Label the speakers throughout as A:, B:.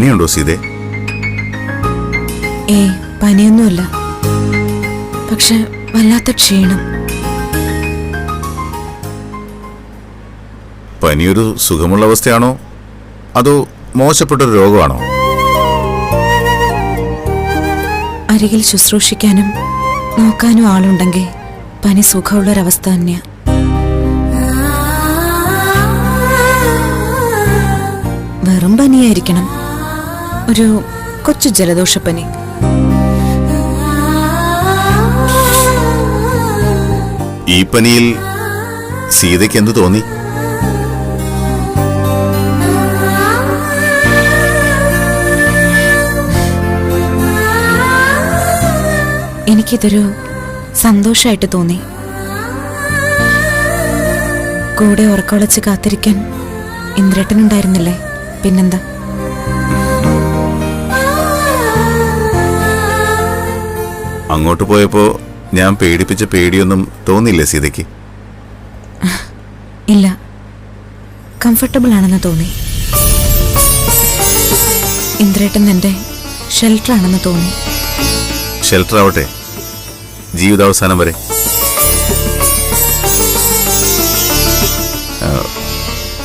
A: പനിയുണ്ടോ സീതേ?
B: ഏ പനിയൊന്നുമില്ല. പക്ഷെ വല്ലാത്ത ക്ഷീണം.
A: പനിയൊരു സുഖമുള്ള അവസ്ഥയാണോ? അതോ മോശപ്പെട്ടൊരു രോഗമാണോ?
B: അരികിൽ ശുശ്രൂഷിക്കാനും നോക്കാനും ആളുണ്ടെങ്കിൽ പനി സുഖമുള്ളൊരവസ്ഥ തന്നെയാ. വെറും പനിയായിരിക്കണം. ഒരു കൊച്ചു ജലദോഷപ്പനി.
A: ഈ പനിയിൽ സീതയ്ക്ക് എന്ത് തോന്നി?
B: എനിക്കിതൊരു സന്തോഷമായിട്ട് തോന്നി. കൂടെ ഉറക്കമുളച്ച് കാത്തിരിക്കാൻ ഇന്ദ്രേട്ടനുണ്ടായിരുന്നില്ലേ? പിന്നെന്താ?
A: അങ്ങോട്ട് പോയപ്പോ ഞാൻ പേടിപ്പിച്ച പേടിയൊന്നും തോന്നിയില്ലേ സീതയ്ക്ക്?
B: ഇല്ല. കംഫർട്ടബിൾ ആണെന്ന് തോന്നി. ഇന്ദ്രേട്ടൻ എന്റെ ഷെൽട്ടർ ആണെന്ന് തോന്നി.
A: ഷെൽട്ടർ ആവട്ടെ. ജീവിതാവസാനം വരെ.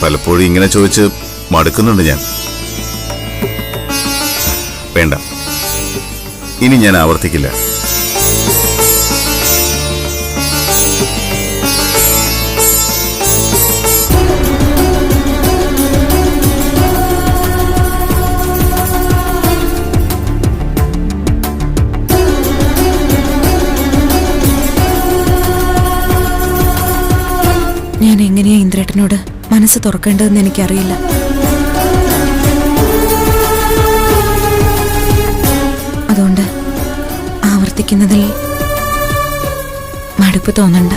A: പലപ്പോഴും ഇങ്ങനെ ചോദിച്ച് മടുക്കുന്നുണ്ട് ഞാൻ. വേണ്ട. ഇനി ഞാൻ ആവർത്തിക്കില്ല.
B: ഞാൻ എങ്ങനെയാ ഇന്ദ്രേട്ടനോട് മനസ്സ് തുറക്കേണ്ടതെന്ന് എനിക്കറിയില്ല. അതുകൊണ്ട് ആവർത്തിക്കുന്നതിൽ മടുപ്പ് തോന്നണ്ട.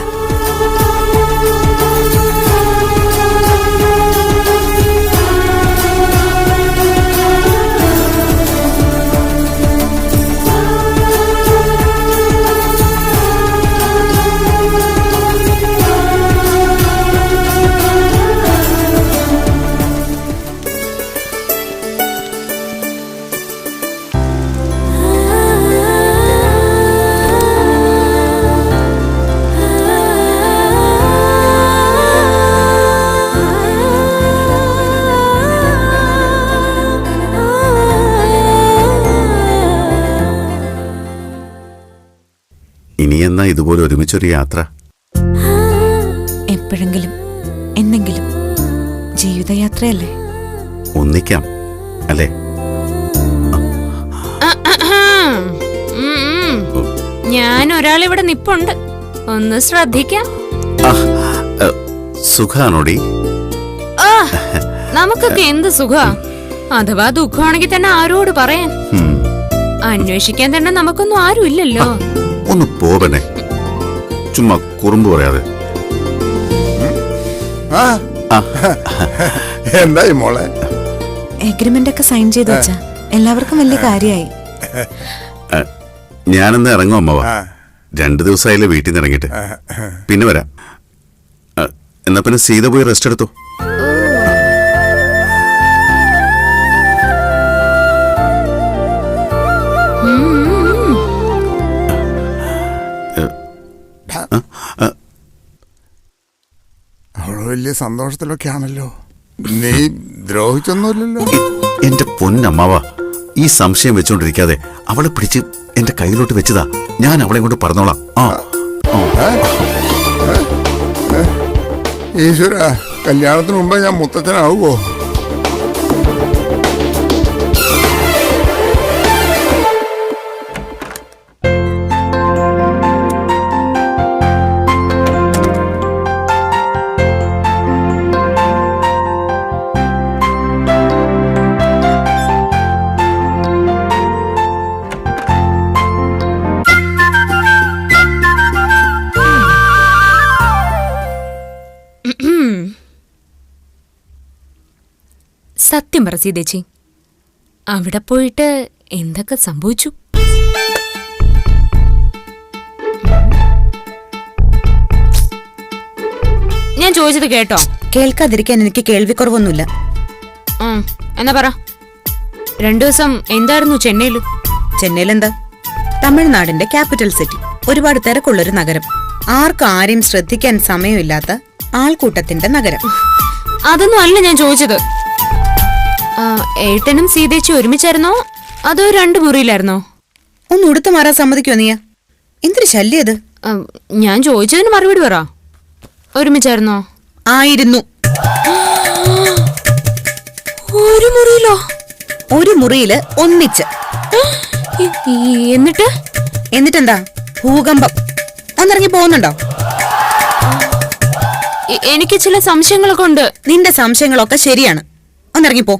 A: ഇനി എന്നാ ഇതുപോലെ ഒരുമിച്ചൊരു യാത്ര?
B: എപ്പോഴെങ്കിലും എന്നെങ്കിലും ജീവിതയാത്രയല്ലേ?
A: ഒന്നിക്കാം അല്ലേ?
C: ഞാൻ ഒരാളിവിടെ നിപ്പുണ്ട്. ഒന്ന് ശ്രദ്ധിക്കാം.
A: സുഖാണോടി?
C: നമുക്കൊക്കെ എന്ത് സുഖ? അഥവാ ദുഃഖമാണെങ്കിൽ തന്നെ ആരോട് പറയാൻ? അന്വേഷിക്കാൻ തന്നെ നമുക്കൊന്നും ആരും ഇല്ലല്ലോ
A: ഒന്ന് പോവണേ ചുമ്മാ കുറുമ്പ് പറയാതെ.
D: ആ.
A: ആ,
D: എന്തായി മോളെ?
B: എഗ്രിമെന്റ് ഒക്കെ സൈൻ ചെയ്ത് വെച്ചാ എല്ലാവർക്കും വലിയ കാര്യമായി
A: ഞാനെന്ന് ഇറങ്ങും അമ്മവ. രണ്ടു ദിവസമായില്ലേ വീട്ടിൽ നിന്ന് ഇറങ്ങിയിട്ട്. പിന്നെ വരാം. എന്നാ പിന്നെ സീത പോയി റെസ്റ്റ് എടുത്തോ?
D: വലിയ സന്തോഷത്തിലൊക്കെ ആണല്ലോ നീ ദ്രോഹിച്ചൊന്നുമില്ലല്ലോ.
A: എന്റെ പൊന്നമ്മാവ ഈ സംശയം വെച്ചോണ്ടിരിക്കാതെ അവളെ പിടിച്ച് എന്റെ കയ്യിലോട്ട് വെച്ചതാ. ഞാൻ അവളെ കൊണ്ട് പറഞ്ഞോളാം ആ. ആ.
D: ഈശ്വര കല്യാണത്തിന് മുമ്പേ ഞാൻ മുത്തച്ഛനാവുമോ
C: സത്യം പറ സീതേച്ചി. അവിടെ പോയിട്ട് എന്തൊക്കെ സംഭവിച്ചു? ഞാൻ ചോദിച്ചത് കേട്ടോ.
B: കേൾക്കാതിരിക്കാൻ എനിക്ക് കേൾവിക്കുറവൊന്നുമില്ല.
C: ഉം, എന്നാ പറ. രണ്ടു ദിവസം എന്തായിരുന്നു ചെന്നൈയിൽ?
E: ചെന്നൈയിൽ എന്താ തമിഴ്നാടിന്റെ ക്യാപിറ്റൽ സിറ്റി. ഒരുപാട് തിരക്കുള്ളൊരു നഗരം. ആർക്കും ആരെയും ശ്രദ്ധിക്കാൻ സമയമില്ലാത്ത ആൾക്കൂട്ടത്തിന്റെ നഗരം.
C: അതൊന്നും അല്ല ഞാൻ ചോദിച്ചത്. ഏട്ടനും സീതേച്ചി ഒരുമിച്ചായിരുന്നോ? അതോ രണ്ട് മുറിയിലായിരുന്നോ?
E: ഒന്ന് ഉടുത്തു മാറാൻ സമ്മതിക്കോ നീയ? എന്തൊരു ശല്യം ഇത്?
C: ഞാൻ ചോദിച്ചതിന് മറുപടി പറ. ഒരുമിച്ചായിരുന്നോ?
E: ആയിരുന്നു.
C: ഒരു മുറിയിലോ?
E: ഒരു മുറിയിൽ ഒന്നിച്ച്.
C: എന്നിട്ട്?
E: എന്നിട്ടെന്താ? ഭൂകമ്പം. ഒന്നിറങ്ങി പോകുന്നുണ്ടോ?
C: എനിക്ക് ചില സംശയങ്ങളൊക്കെ ഉണ്ട്.
E: നിന്റെ സംശയങ്ങളൊക്കെ ശരിയാണ്. ഒന്നിറങ്ങിപ്പോ.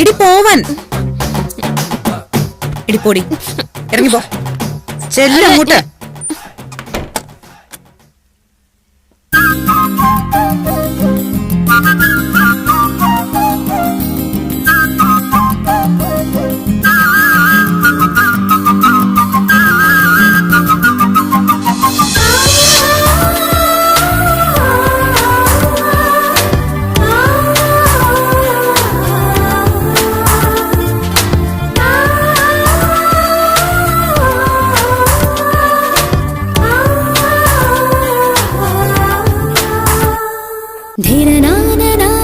E: ഇടി പോവാൻ. ഇടിപ്പോടി ഇറങ്ങിപ്പോ. ചെല്ലങ്ങോട്ട് நான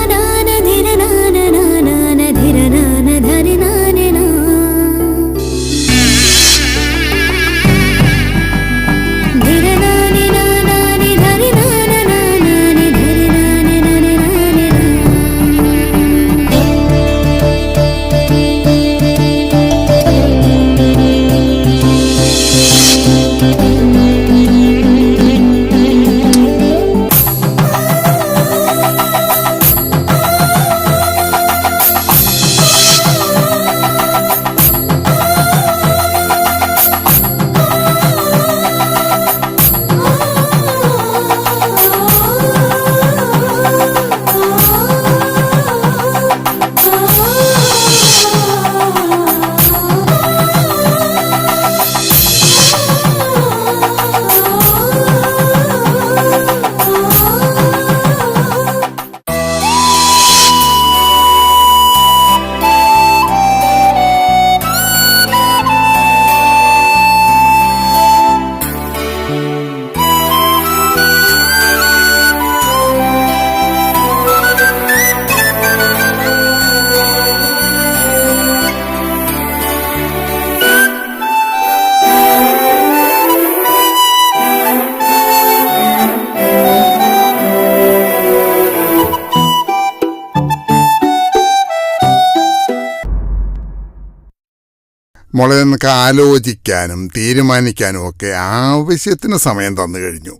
D: മോളെ നിനക്ക് ആലോചിക്കാനും തീരുമാനിക്കാനും ഒക്കെ ആവശ്യത്തിന് സമയം തന്നു കഴിഞ്ഞു.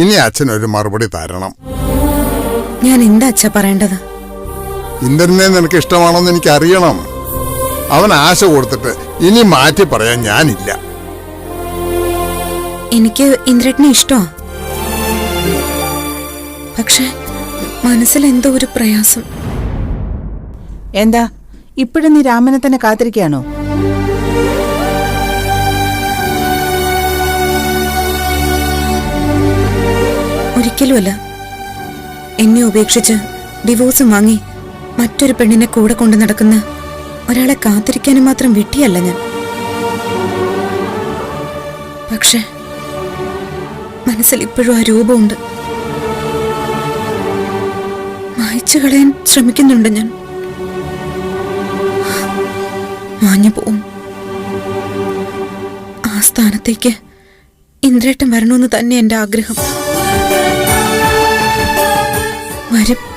D: ഇനി അച്ഛൻ ഒരു മറുപടി തരണം.
E: ഞാൻ എന്താ അച്ഛ പറയേണ്ടത്?
D: ഇന്ദ്രനെ നിനക്ക് ഇഷ്ടമാണോന്ന് എനിക്ക് അറിയണം അവൻ ആശ കൊടുത്തിട്ട് ഇനി മാറ്റി പറയാൻ ഞാനില്ല.
B: എനിക്ക് ഇന്ദ്രനെ ഇഷ്ടമാ പക്ഷെ മനസ്സിൽ എന്തോ ഒരു പ്രയാസം.
F: എന്താ? ഇപ്പോഴും നീ രാമനെ തന്നെ കാത്തിരിക്കുകയാണോ?
B: ഒരിക്കലുമല്ല. എന്നെ ഉപേക്ഷിച്ച് ഡിവോഴ്സും വാങ്ങി മറ്റൊരു പെണ്ണിനെ കൂടെ കൊണ്ടു നടക്കുന്ന ഒരാളെ കാത്തിരിക്കാനും മാത്രം വിട്ടിയല്ല ഞാൻ. പക്ഷെ മനസ്സിൽ ഇപ്പോഴും ആ രൂപമുണ്ട്. മായ്ച്ചു കളയാൻ ശ്രമിക്കുന്നുണ്ട് ഞാൻ. മാഞ്ഞു പോവും. ആ സ്ഥാനത്തേക്ക് ഇന്ദ്രേട്ടൻ വരണമെന്ന് തന്നെ എന്റെ ആഗ്രഹം. വരും